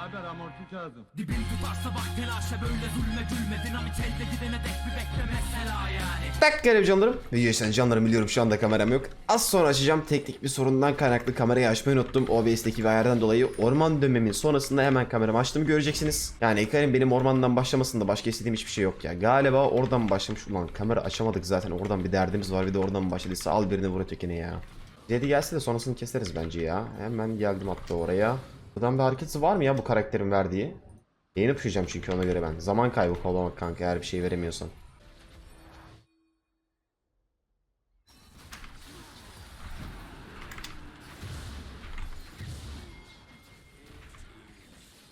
Haber amorti lazım. Dibin tutarsa bak telaşa böyle zulme gülme Dinamit elde gidene dek bir bekle mesela yani Tak gelelim canlarım. Video için canlarım biliyorum şu anda kameram yok. Az sonra açacağım teknik bir sorundan kaynaklı kamerayı açmayı unuttum. OBS'deki bir ayardan dolayı orman dönmemin sonrasında hemen kameramı açtım göreceksiniz. Yani Ekarim benim ormandan başlamasında başka istediğim hiçbir şey yok ya. Galiba oradan başlamış. Ulan kamera açamadık zaten oradan bir derdimiz var bir de oradan başladıysa al birini vur ötekine ya. Zedi gelse de sonrasını keseriz bence ya. Hemen geldim hatta oraya. Buradan bir hareketi var mı ya bu karakterin verdiği? Yeni puşacağım çünkü ona göre ben. Zaman kaybı kovalamak kanka eğer bir şey veremiyorsan.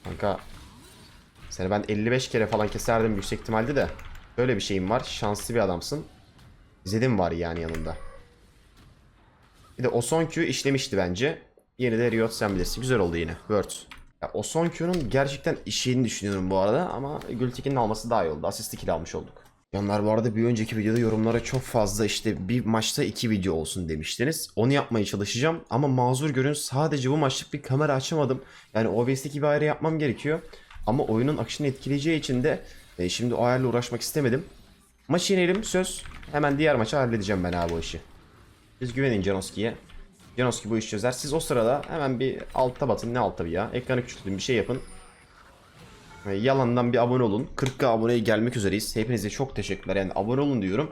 Kanka seni ben 55 kere falan keserdim yüksek ihtimalle de. Böyle bir şeyim var. Şanslı bir adamsın. Zed'in var yani yanında. Bir de o son Q işlemişti bence. Yeni de Riot sen bilirsin. Güzel oldu yine. Word. Ya o son Q'nun gerçekten işini düşünüyorum bu arada ama Gültekin'in alması daha iyi oldu. Asist kill almış olduk. Yanlar bu arada bir önceki videoda yorumlara çok fazla işte bir maçta iki video olsun demiştiniz. Onu yapmaya çalışacağım ama mazur görün sadece bu maçlık bir kamera açamadım. Yani OBS'deki bir ayarı yapmam gerekiyor. Ama oyunun akışını etkileyeceği için de e, şimdi o ayarla uğraşmak istemedim. Maçı yenelim söz. Hemen diğer maçı halledeceğim ben abi o işi. Siz güvenin Janoski'ye. Janoski bu işi çözer. Siz o sırada hemen bir altta batın. Ne altta bir ya? Ekranı küçültün bir şey yapın. Ve Yalandan bir abone olun. 40k aboneye gelmek üzereyiz. Hepinize çok teşekkürler. Yani abone olun diyorum.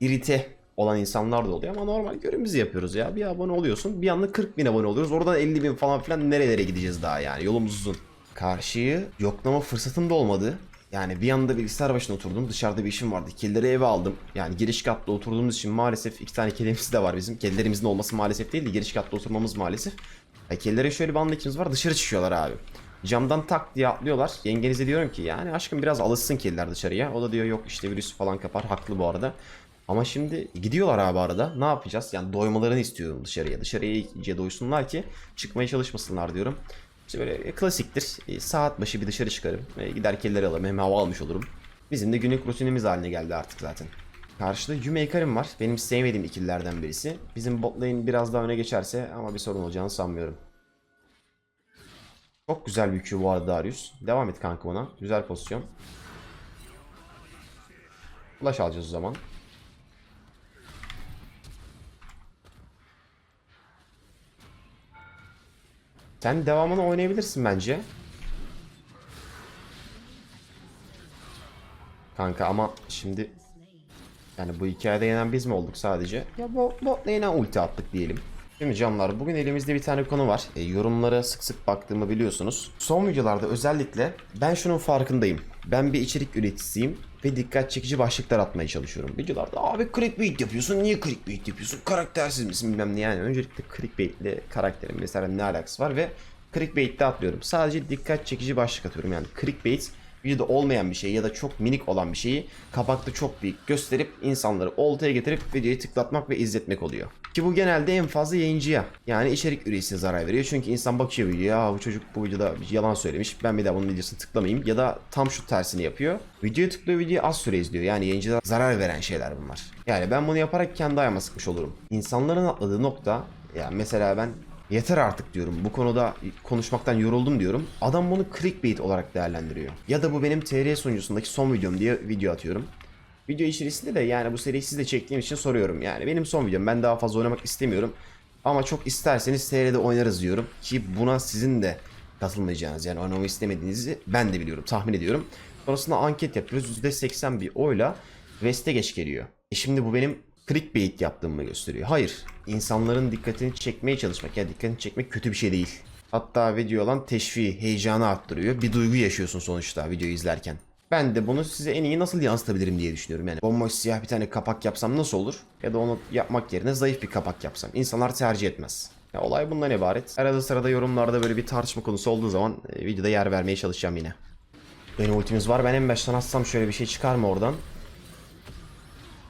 İrite olan insanlar da oluyor ama normal görevimizi yapıyoruz ya. Bir abone oluyorsun. Bir anda 40 bin abone oluyoruz. Oradan 50 bin falan filan nerelere gideceğiz daha yani. Yolumuz uzun. Karşıyı yoklama fırsatım da olmadı. Yani bir anda bilgisayar başına oturdum. Dışarıda bir işim vardı. Kedileri eve aldım. Yani giriş katta oturduğumuz için maalesef iki tane kedimiz de var bizim. Kedilerimizin olması maalesef değil de giriş katta oturmamız maalesef. Ya kedilere şöyle bir anlayışımız var. Dışarı çıkıyorlar abi. Camdan tak diye atlıyorlar. Yengenize diyorum ki yani aşkım biraz alışsın kediler dışarıya. O da diyor yok işte virüs falan kapar. Haklı bu arada. Ama şimdi gidiyorlar abi arada. Ne yapacağız? Yani doymalarını istiyorum dışarıya. Dışarıya iyice doysunlar ki çıkmaya çalışmasınlar diyorum. İşte böyle klasiktir. E, Saat başı bir dışarı çıkarım. E, Gider kedileri alırım. Hem hava almış olurum. Bizim de günlük rutinimiz haline geldi artık zaten. Karşıda Yume var. Benim sevmediğim ikililerden birisi. Bizim bot biraz daha öne geçerse ama bir sorun olacağını sanmıyorum. Çok güzel bir Q bu arada Darius. Devam et kanka ona. Güzel pozisyon. Flash alacağız o zaman. Sen devamını oynayabilirsin bence. Kanka ama şimdi yani bu hikayede yenen biz mi olduk sadece? Ya bot, bot lane'e ulti attık diyelim. Şimdi canlar bugün elimizde bir tane konu var. E, yorumlara sık sık baktığımı biliyorsunuz. Son videolarda özellikle ben şunun farkındayım. Ben bir içerik üreticisiyim ve dikkat çekici başlıklar atmaya çalışıyorum. Videolarda abi clickbait yapıyorsun niye clickbait yapıyorsun karaktersiz misin bilmem ne yani. Öncelikle clickbait ile karakterin mesela ne alakası var ve clickbait'te atlıyorum. Sadece dikkat çekici başlık atıyorum yani clickbait videoda olmayan bir şey ya da çok minik olan bir şeyi kapakta çok büyük gösterip insanları oltaya getirip videoyu tıklatmak ve izletmek oluyor. Ki bu genelde en fazla yayıncıya yani içerik üreticisine zarar veriyor. Çünkü insan bakıyor videoya ya bu çocuk bu videoda bir yalan söylemiş ben bir daha bunun videosunu tıklamayayım ya da tam şu tersini yapıyor. Videoya tıklıyor videoyu az süre izliyor yani yayıncılara zarar veren şeyler bunlar. Yani ben bunu yaparak kendi ayağıma sıkmış olurum. İnsanların atladığı nokta yani mesela ben Yeter artık diyorum. Bu konuda konuşmaktan yoruldum diyorum. Adam bunu clickbait olarak değerlendiriyor. Ya da bu benim TR sunucusundaki son videom diye video atıyorum. Video içerisinde de yani bu seriyi siz de çektiğim için soruyorum. Yani benim son videom. Ben daha fazla oynamak istemiyorum. Ama çok isterseniz TR'de oynarız diyorum. Ki buna sizin de katılmayacağınız yani oynamayı istemediğinizi ben de biliyorum. Tahmin ediyorum. Sonrasında anket yapıyoruz. %80 bir oyla West'e geç geliyor. E şimdi bu benim clickbait yaptığımı gösteriyor. Hayır. insanların dikkatini çekmeye çalışmak. Ya dikkatini çekmek kötü bir şey değil. Hatta video olan teşviği, heyecanı arttırıyor. Bir duygu yaşıyorsun sonuçta videoyu izlerken. Ben de bunu size en iyi nasıl yansıtabilirim diye düşünüyorum. Yani bomboş siyah bir tane kapak yapsam nasıl olur? Ya da onu yapmak yerine zayıf bir kapak yapsam. İnsanlar tercih etmez. Ya olay bundan ibaret. Arada sırada yorumlarda böyle bir tartışma konusu olduğu zaman e, videoda yer vermeye çalışacağım yine. Benim ultimiz var. Ben en baştan atsam şöyle bir şey çıkar mı oradan?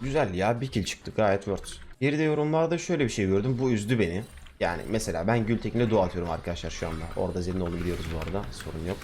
Güzel ya bir kill çıktı gayet worth. Bir de yorumlarda şöyle bir şey gördüm bu üzdü beni. Yani mesela ben Gültekin'e dua atıyorum arkadaşlar şu anda. Orada Zed'in olduğunu biliyoruz bu arada sorun yok.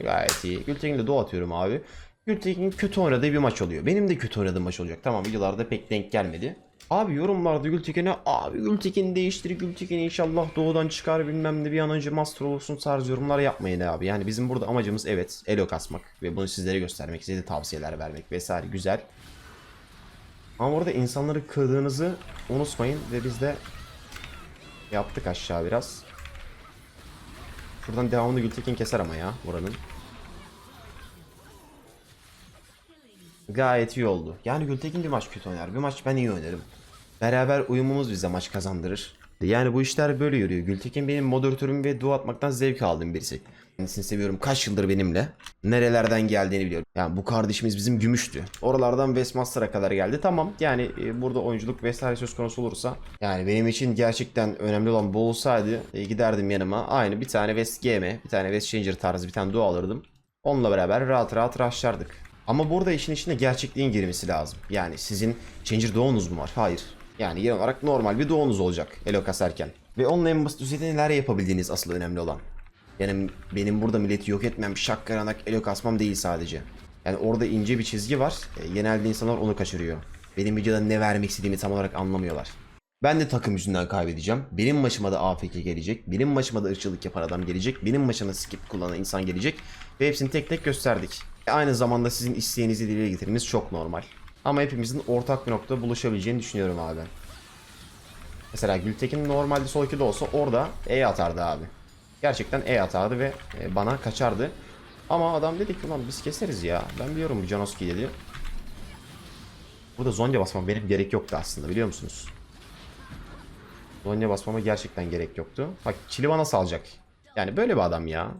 Gayet iyi. Gültekin'e dua atıyorum abi. Gültekin kötü oynadığı bir maç oluyor. Benim de kötü oynadığım maç olacak. Tamam videolarda pek denk gelmedi. Abi yorumlarda Gültekin'e abi Gültekin değiştir Gültekin inşallah doğudan çıkar bilmem ne bir an önce master olursun tarzı yorumlar yapmayın abi. Yani bizim burada amacımız evet elo kasmak ve bunu sizlere göstermek, size de tavsiyeler vermek vesaire güzel. Ama orada insanları kırdığınızı unutmayın ve biz de yaptık aşağı biraz. Şuradan devamını Gültekin keser ama ya buranın. Gayet iyi oldu. Yani Gültekin bir maç kötü oynar. Bir maç ben iyi oynarım. Beraber uyumumuz bize maç kazandırır. Yani bu işler böyle yürüyor. Gültekin benim moderatörüm ve dua atmaktan zevk aldığım birisi. Kendisini seviyorum. Kaç yıldır benimle. Nerelerden geldiğini biliyorum. Yani bu kardeşimiz bizim gümüştü. Oralardan Westmaster'a kadar geldi. Tamam yani e, burada oyunculuk vesaire söz konusu olursa. Yani benim için gerçekten önemli olan bu olsaydı e, giderdim yanıma. Aynı bir tane West GM, bir tane West Changer tarzı bir tane dua alırdım. Onunla beraber rahat rahat rushlardık. Ama burada işin içinde gerçekliğin girmesi lazım. Yani sizin Changer doğunuz mu var? Hayır. Yani genel olarak normal bir doğunuz olacak elo kasarken. Ve onunla en basit düzeyde neler yapabildiğiniz asıl önemli olan. Yani benim burada milleti yok etmem, şakkaranak elo kasmam değil sadece. Yani orada ince bir çizgi var. E, genelde insanlar onu kaçırıyor. Benim videoda ne vermek istediğimi tam olarak anlamıyorlar. Ben de takım yüzünden kaybedeceğim. Benim maçıma da AFK gelecek. Benim maçıma da ırkçılık yapan adam gelecek. Benim maçıma skip kullanan insan gelecek. Ve hepsini tek tek gösterdik. E, Aynı zamanda sizin isteğinizi dile getirmeniz çok normal. Ama hepimizin ortak bir noktada buluşabileceğini düşünüyorum abi. Mesela Gültekin normalde sol 2'de olsa orada E atardı abi. Gerçekten E atardı ve e, bana kaçardı. Ama adam dedi ki ulan biz keseriz ya. Ben biliyorum bu Janoski dedi. Burada Zonya basmam benim gerek yoktu aslında biliyor musunuz? Zonya basmama gerçekten gerek yoktu. Bak Çili bana salacak. Yani böyle bir adam ya.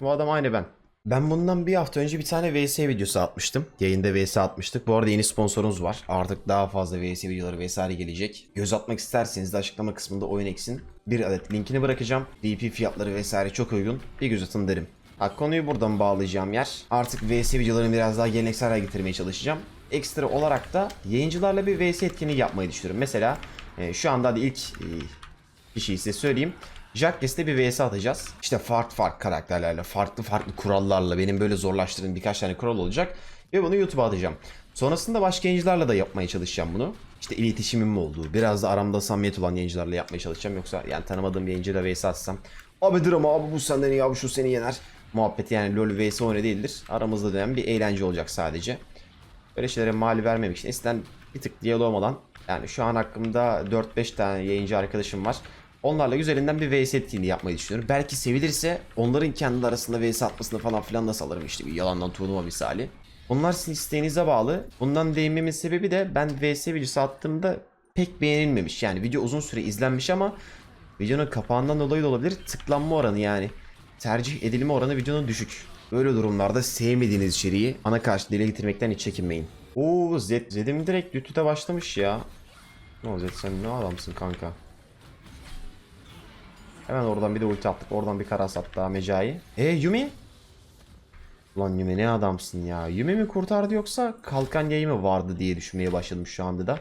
Bu adam aynı ben. Ben bundan bir hafta önce bir tane VS videosu atmıştım. Yayında VS atmıştık. Bu arada yeni sponsorumuz var. Artık daha fazla VS videoları vesaire gelecek. Göz atmak isterseniz de açıklama kısmında OyunX'in bir adet linkini bırakacağım. VP fiyatları vesaire çok uygun. Bir göz atın derim. Ha, konuyu buradan bağlayacağım yer. Artık VS videolarını biraz daha geleneksel hale getirmeye çalışacağım. Ekstra olarak da yayıncılarla bir VS etkinliği yapmayı düşünüyorum. Mesela e, şu anda hadi ilk e, bir şey size söyleyeyim. Jackes'te bir vs atacağız. İşte farklı farklı karakterlerle, farklı farklı kurallarla benim böyle zorlaştırdığım birkaç tane kural olacak. Ve bunu YouTube'a atacağım. Sonrasında başka yayıncılarla da yapmaya çalışacağım bunu. İşte iletişimim olduğu, biraz da aramda samimiyet olan yayıncılarla yapmaya çalışacağım. Yoksa yani tanımadığım bir yayıncıyla vs atsam. Abi drama abi bu senden iyi abi şu seni yener. Muhabbeti yani LoL vs oyunu değildir. Aramızda dönen bir eğlence olacak sadece. Böyle şeylere mal vermemek için eskiden bir tık diyalogum olan yani şu an hakkımda 4-5 tane yayıncı arkadaşım var. Onlarla güzelinden bir VS etkinliği yapmayı düşünüyorum. Belki sevilirse onların kendi arasında VS atmasını falan filan da salarım işte bir yalandan turnuva misali. Bunlar sizin isteğinize bağlı. Bundan değinmemin sebebi de ben VS videosu attığımda pek beğenilmemiş. Yani video uzun süre izlenmiş ama videonun kapağından dolayı da olabilir. Tıklanma oranı yani tercih edilme oranı videonun düşük. Böyle durumlarda sevmediğiniz içeriği ana karşı dile getirmekten hiç çekinmeyin. Oo Zed, Zed'im direkt Lütü'de başlamış ya. Ne o Zed sen ne adamsın kanka. Hemen oradan bir de ulti attık. Oradan bir kara sattı daha Mecai. E Yumi? Lan Yumi ne adamsın ya. Yumi mi kurtardı yoksa kalkan yayı mı vardı diye düşünmeye başladım şu anda da.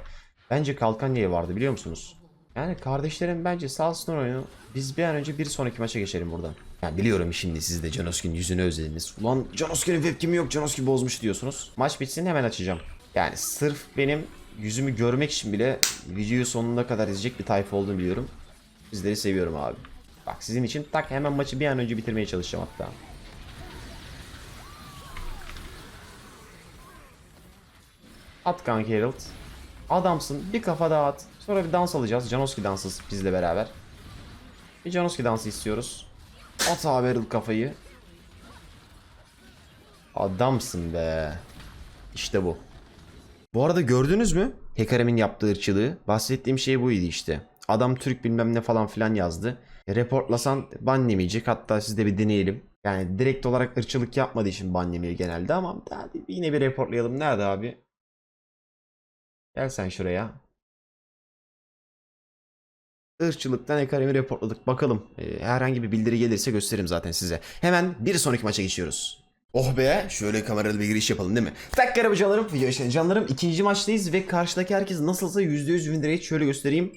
Bence kalkan yayı vardı biliyor musunuz? Yani kardeşlerim bence salsınlar oyunu. Biz bir an önce bir sonraki maça geçelim buradan. Yani biliyorum şimdi siz de Janoski'nin yüzünü özlediniz. Ulan Janoski'nin webcam'i yok Janoski bozmuş diyorsunuz. Maç bitsin hemen açacağım. Yani sırf benim yüzümü görmek için bile videoyu sonuna kadar izleyecek bir tayfa olduğunu biliyorum. Sizleri seviyorum abi. Bak sizin için tak hemen maçı bir an önce bitirmeye çalışacağım hatta. At kanka Herald. Adamsın. Bir kafa daha at. Sonra bir dans alacağız. Janoski dansı bizle beraber. Bir Janoski dansı istiyoruz. At abi Herald kafayı. Adamsın be. İşte bu. Bu arada gördünüz mü? Hekarem'in yaptığı ırkçılığı. Bahsettiğim şey buydu işte. Adam Türk bilmem ne falan filan yazdı. Reportlasan ban yemeyecek. Hatta siz de bir deneyelim. Yani direkt olarak ırkçılık yapmadığı için ban yemiyor genelde ama hadi yine bir reportlayalım. Nerede abi? Gel sen şuraya. Irkçılıktan Hekarem'i reportladık. Bakalım. e, herhangi bir bildiri gelirse gösteririm zaten size. Hemen bir sonraki maça geçiyoruz. Oh be şöyle kameralı bir giriş yapalım değil mi? Tak araba canlarım video işte canlarım ikinci maçtayız ve karşıdaki herkes nasılsa %100 win rate şöyle göstereyim.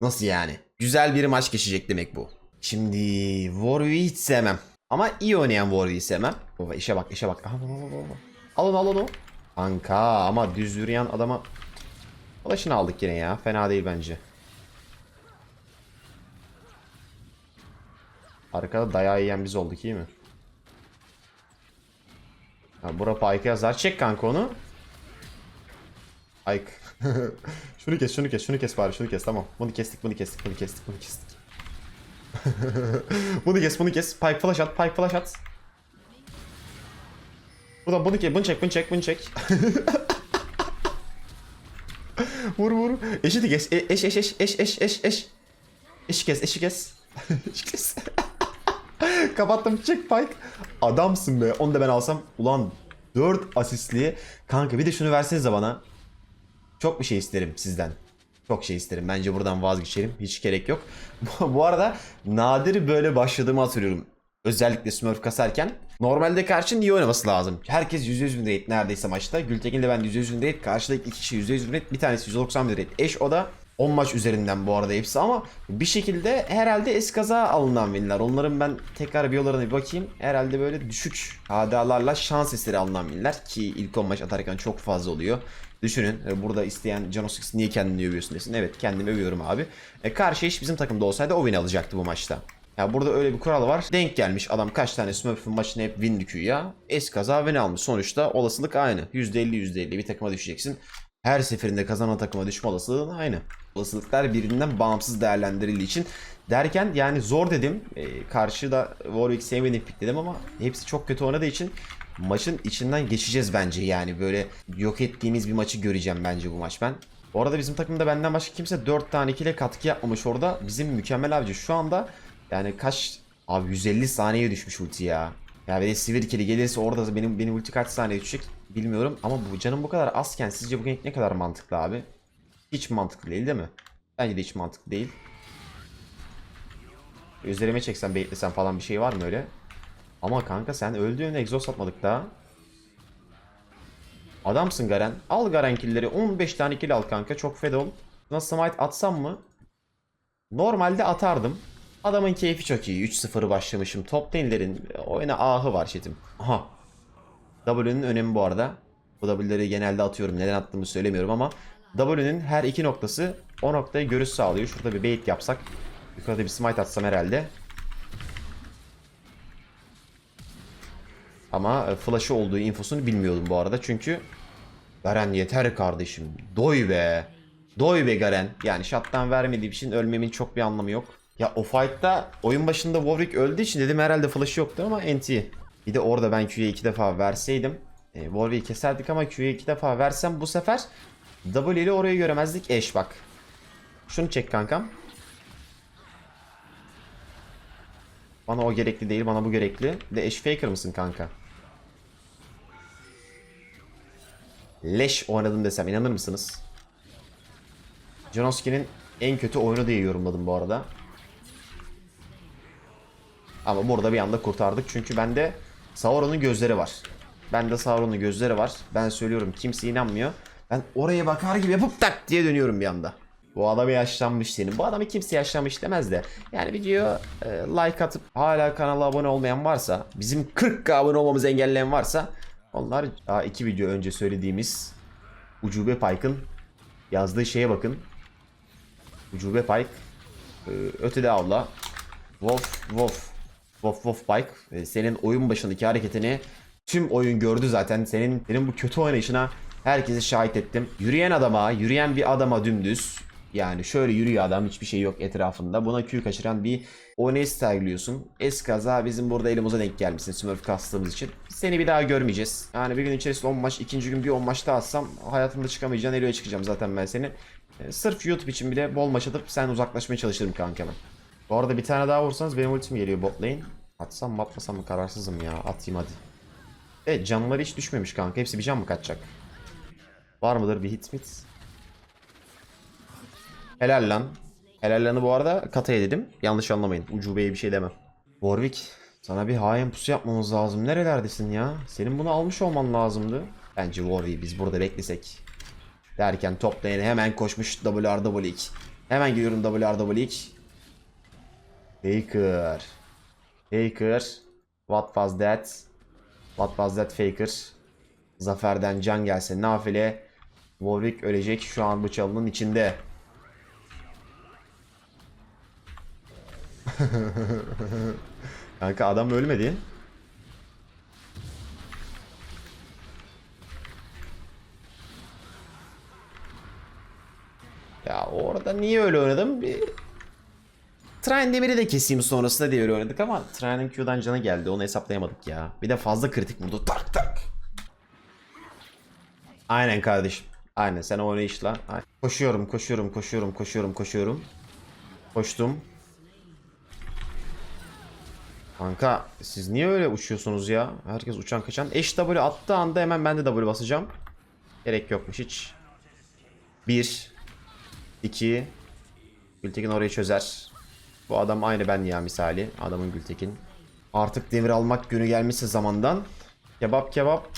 Nasıl yani? Güzel bir maç geçecek demek bu. Şimdi Warwick'i hiç sevmem. Ama iyi oynayan Warwick'i sevmem. Baba işe bak işe bak. Aha, baba, baba. Al ama düz yürüyen adama... Flash'ını aldık yine ya. Fena değil bence. Arkada dayağı yiyen biz olduk iyi mi? Ha, bura Pike'e yazar. Çek kanka onu. Pike. şunu kes, şunu kes, şunu kes bari, şunu kes. Tamam. Bunu kestik, bunu kestik, bunu kestik, bunu kestik. bunu kes, bunu kes. Pike flash at, Pike flash at. Buradan bunu kes, bunu çek, bunu çek, bunu çek. vur vur. Eşiti kes. E, eş eş eş eş eş eş eş. Eşi kes, eşi kes. eşi kes. Kapattım çek Pike. Adamsın be. Onu da ben alsam. Ulan 4 asistli. Kanka bir de şunu versenize bana. Çok bir şey isterim sizden. Çok şey isterim. Bence buradan vazgeçelim. Hiç gerek yok. Bu arada nadir böyle başladığımı hatırlıyorum. Özellikle Smurf kasarken. Normalde karşının iyi oynaması lazım. Herkes %100 win rate neredeyse maçta. Gültekin de ben %100 win rate. Karşıdaki iki kişi %100 win rate. Bir tanesi 190 win rate. Eş o da 10 maç üzerinden bu arada hepsi ama bir şekilde herhalde eskaza alınan winler. Onların ben tekrar bir yollarına bir bakayım. Herhalde böyle düşük HDA'larla şans eseri alınan winler ki ilk 10 maç atarken çok fazla oluyor. Düşünün e, burada isteyen Janosix niye kendini övüyorsun desin. Evet kendimi övüyorum abi. E, karşı iş bizim takımda olsaydı o win alacaktı bu maçta. Ya burada öyle bir kural var. Denk gelmiş adam kaç tane Smurf'ın maçını hep win düküyor ya. Eskaza win almış. Sonuçta olasılık aynı. %50 %50 bir takıma düşeceksin. Her seferinde kazanan takıma düşme olasılığın aynı. Olasılıklar birbirinden bağımsız değerlendirildiği için derken yani zor dedim. E, karşıda Warwick sevmediğim pick dedim ama hepsi çok kötü oynadığı için maçın içinden geçeceğiz bence yani böyle yok ettiğimiz bir maçı göreceğim bence bu maç ben. Bu arada bizim takımda benden başka kimse 4 tane kile katkı yapmamış orada. Bizim mükemmel abici şu anda yani kaç abi 150 saniyeye düşmüş ulti ya. Ya bir sivir kili gelirse orada benim benim ulti kaç saniye düşecek bilmiyorum ama bu canım bu kadar azken sizce bugün ne kadar mantıklı abi? Hiç mantıklı değil değil mi? Bence de hiç mantıklı değil. Üzerime çeksem beklesem falan bir şey var mı öyle? Ama kanka sen öldüğün egzoz atmadık daha. Adamsın Garen. Al Garen killleri. 15 tane kill al kanka. Çok fed ol. Buna smite atsam mı? Normalde atardım. Adamın keyfi çok iyi. 3-0 başlamışım. Top 10'lerin oyuna ahı var chatim. Aha. W'nin önemi bu arada. Bu W'leri genelde atıyorum. Neden attığımı söylemiyorum ama W'nin her iki noktası o noktaya görüş sağlıyor. Şurada bir bait yapsak. Yukarıda bir smite atsam herhalde. Ama e, flash'ı olduğu infosunu bilmiyordum bu arada. Çünkü Garen yeter kardeşim. Doy be. Doy be Garen. Yani shot'tan vermediği için ölmemin çok bir anlamı yok. Ya o fight'ta oyun başında Warwick öldüğü için dedim herhalde flash'ı yoktu ama NT. Bir de orada ben Q'ye iki defa verseydim. E, Warwick'i keserdik ama Q'ye iki defa versem bu sefer W ile orayı göremezdik. Eş bak. Şunu çek kankam. Bana o gerekli değil, bana bu gerekli. Bir de Ash Faker mısın kanka? Leş oynadım desem inanır mısınız? Janoski'nin en kötü oyunu diye yorumladım bu arada. Ama burada bir anda kurtardık çünkü bende Sauron'un gözleri var. Bende Sauron'un gözleri var. Ben söylüyorum kimse inanmıyor. Ben oraya bakar gibi yapıp tak diye dönüyorum bir anda. Bu adam yaşlanmış senin. Bu adamı kimse yaşlanmış demez de. Yani video like atıp hala kanala abone olmayan varsa, bizim 40 abone olmamızı engelleyen varsa onlar daha iki video önce söylediğimiz Ucube Pike'ın yazdığı şeye bakın. Ucube Pike e, ötede avla Wolf Wolf Wolf Wolf Pike e, senin oyun başındaki hareketini tüm oyun gördü zaten. Senin senin bu kötü oynayışına herkesi şahit ettim. Yürüyen adama, yürüyen bir adama dümdüz yani şöyle yürüyor adam hiçbir şey yok etrafında. Buna Q kaçıran bir oynayış sergiliyorsun. Eskaza bizim burada elimize denk gelmişsin Smurf kastığımız için. Seni bir daha görmeyeceğiz. Yani bir gün içerisinde 10 maç, ikinci gün bir 10 maç daha atsam hayatımda çıkamayacağın Elo'ya çıkacağım zaten ben seni. E, sırf YouTube için bile bol maç atıp sen uzaklaşmaya çalışırım kanka ben. Bu arada bir tane daha vursanız benim ultim geliyor bot lane. Atsam mı atmasam mı kararsızım ya. Atayım hadi. Evet canları hiç düşmemiş kanka. Hepsi bir can mı kaçacak? Var mıdır bir hit mit? Helal lan. Helal lanı bu arada kataya dedim. Yanlış anlamayın. Ucubeye bir şey demem. Warwick sana bir hain pusu yapmamız lazım. Nerelerdesin ya? Senin bunu almış olman lazımdı. Bence Warwick'i biz burada beklesek. Derken top lane'e hemen koşmuş WRW2. Hemen geliyorum WRW2. Faker. Faker. What was that? What was that Faker? Zafer'den can gelse nafile. Warwick ölecek şu an bu çalının içinde. Kanka adam ölmedi. Ya orada niye öyle oynadım? Bir... Trine Demir'i de keseyim sonrasında diye öyle oynadık ama Trine'in Q'dan canı geldi. Onu hesaplayamadık ya. Bir de fazla kritik vurdu. Tak tak. Aynen kardeşim. Aynen sen oynayışla. Aynen. Koşuyorum, koşuyorum, koşuyorum, koşuyorum, koşuyorum. Koştum. Kanka siz niye öyle uçuyorsunuz ya? Herkes uçan kaçan. Eş W attığı anda hemen ben de W basacağım. Gerek yokmuş hiç. 1 2 Gültekin orayı çözer. Bu adam aynı ben ya misali. Adamın Gültekin. Artık demir almak günü gelmişse zamandan. Kebap kebap.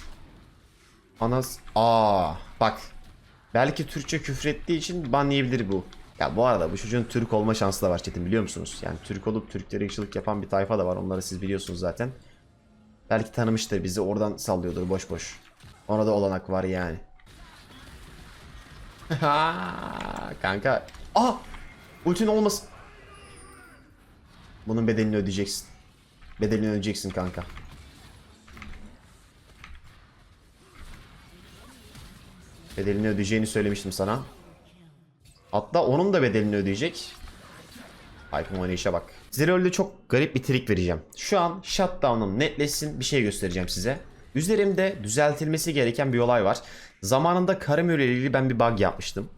Anas. Aa bak. Belki Türkçe küfrettiği için ban bu. Ya bu arada bu çocuğun Türk olma şansı da var Çetin biliyor musunuz? Yani Türk olup Türklere ırkçılık yapan bir tayfa da var. Onları siz biliyorsunuz zaten. Belki tanımıştır bizi oradan sallıyordur boş boş. Ona da olanak var yani. Kanka. Aa! Ultin olmasın. Bunun bedelini ödeyeceksin. Bedelini ödeyeceksin kanka. Bedelini ödeyeceğini söylemiştim sana. Hatta onun da bedelini ödeyecek. Hype'ın oynayışa bak. Size LoL'de çok garip bir trik vereceğim. Şu an shutdown'um netleşsin bir şey göstereceğim size. Üzerimde düzeltilmesi gereken bir olay var. Zamanında Karamür ile ilgili ben bir bug yapmıştım.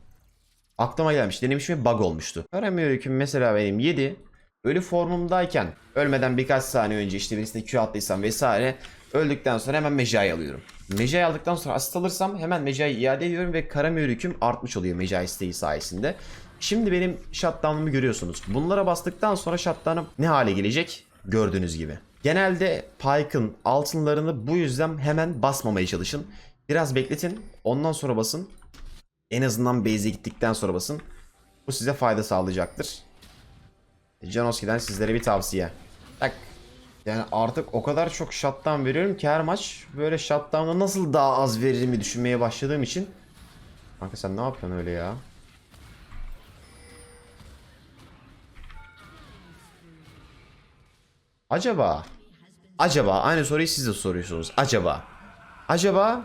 Aklıma gelmiş denemiş ve bug olmuştu. Karamür hüküm mesela benim 7. Ölü formumdayken ölmeden birkaç saniye önce işte birisine Q attıysam vesaire öldükten sonra hemen Mejai alıyorum. Mejai aldıktan sonra asist alırsam hemen Mejai iade ediyorum ve Karamür hüküm artmış oluyor Mejai isteği sayesinde. Şimdi benim shutdown'umu görüyorsunuz. Bunlara bastıktan sonra shutdown'ım ne hale gelecek? Gördüğünüz gibi. Genelde Pyke'ın altınlarını bu yüzden hemen basmamaya çalışın. Biraz bekletin. Ondan sonra basın. En azından base'e gittikten sonra basın. Bu size fayda sağlayacaktır. Janoski'den sizlere bir tavsiye. Tak. Yani artık o kadar çok shutdown veriyorum ki her maç böyle shutdown'ı nasıl daha az veririmi düşünmeye başladığım için. Kanka sen ne yapıyorsun öyle ya? Acaba Acaba aynı soruyu siz de soruyorsunuz. Acaba Acaba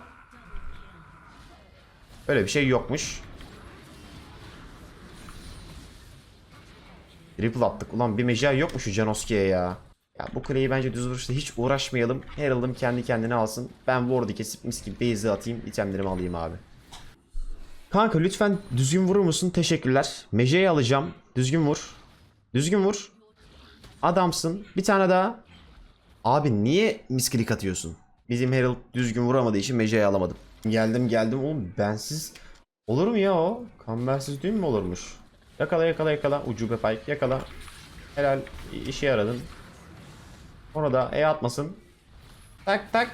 Öyle bir şey yokmuş. Triple attık. Ulan bir meca yok mu şu Janoski'ye ya? Ya bu kuleyi bence düz vuruşta hiç uğraşmayalım. Herald'ım kendi kendine alsın. Ben ward'u kesip mis gibi base'e atayım. itemlerimi alayım abi. Kanka lütfen düzgün vurur musun? Teşekkürler. Meja'yı alacağım. Düzgün vur. Düzgün vur. Adamsın. Bir tane daha. Abi niye misklik atıyorsun? Bizim Herald düzgün vuramadığı için Meja'yı alamadım. Geldim geldim oğlum bensiz olur mu ya o? Kambersiz düğün mü olurmuş? Yakala yakala yakala ucube pike yakala. Helal işe yaradın. Onu da E atmasın. Tak tak.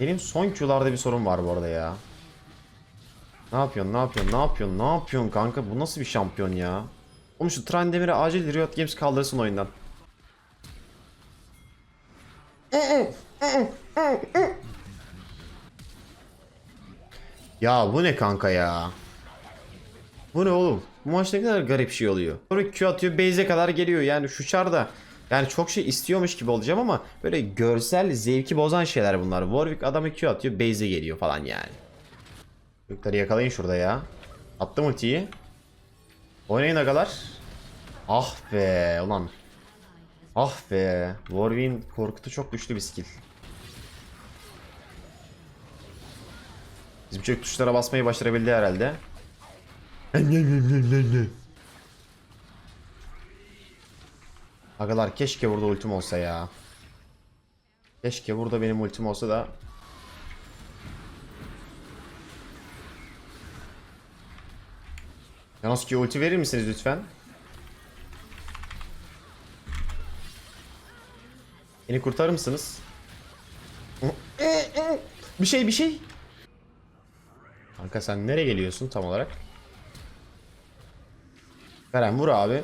Benim son Q'larda bir sorun var bu arada ya. Ne yapıyorsun ne yapıyorsun ne yapıyorsun ne yapıyorsun kanka bu nasıl bir şampiyon ya? Oğlum şu Trandemir'e acil Riot Games kaldırsın oyundan. Ya bu ne kanka ya? Bu ne oğlum? Bu maç ne kadar garip şey oluyor. Sonra Q atıyor base'e kadar geliyor yani şu çarda. Yani çok şey istiyormuş gibi olacağım ama böyle görsel zevki bozan şeyler bunlar. Warwick adamı Q atıyor base'e geliyor falan yani. Çocukları yakalayın şurada ya. Attım ultiyi. Oynayın agalar. Ah be ulan. Ah be. Warwick'in korkutu çok güçlü bir skill. Bizim çocuk tuşlara basmayı başarabildi herhalde. Agalar keşke burada ultim olsa ya. Keşke burada benim ultim olsa da. Yanoski ulti verir misiniz lütfen? Beni kurtarır mısınız? Bir şey bir şey. Kanka sen nereye geliyorsun tam olarak? Garen vur abi.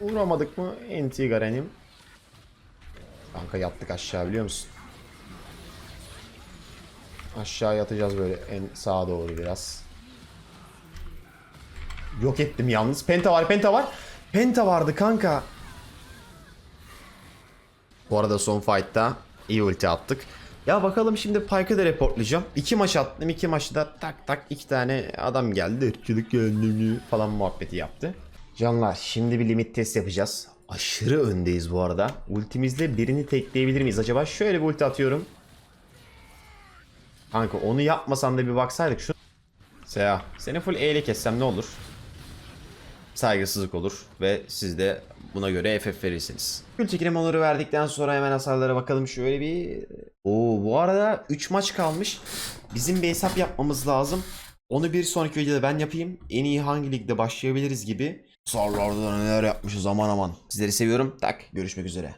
Vuramadık mı? Enti Garen'im. Kanka yattık aşağı biliyor musun? Aşağı yatacağız böyle en sağa doğru biraz. yok ettim yalnız. Penta var penta var. Penta vardı kanka. Bu arada son fight'ta iyi ulti attık. Ya bakalım şimdi Pyke'ı da reportlayacağım. İki maç attım. iki maçta tak tak iki tane adam geldi. Irkçılık gönlümlü falan muhabbeti yaptı. Canlar şimdi bir limit test yapacağız. Aşırı öndeyiz bu arada. Ultimizle birini tekleyebilir miyiz acaba? Şöyle bir ulti atıyorum. Kanka onu yapmasan da bir baksaydık şu. Seha seni full E ile kessem ne olur? Saygısızlık olur ve siz de buna göre FF verirsiniz. Gül çekilim onuru verdikten sonra hemen hasarlara bakalım şöyle bir... Oo bu arada 3 maç kalmış. Bizim bir hesap yapmamız lazım. Onu bir sonraki videoda ben yapayım. En iyi hangi ligde başlayabiliriz gibi. Sarlarda neler yapmışız aman aman. Sizleri seviyorum. Tak görüşmek üzere.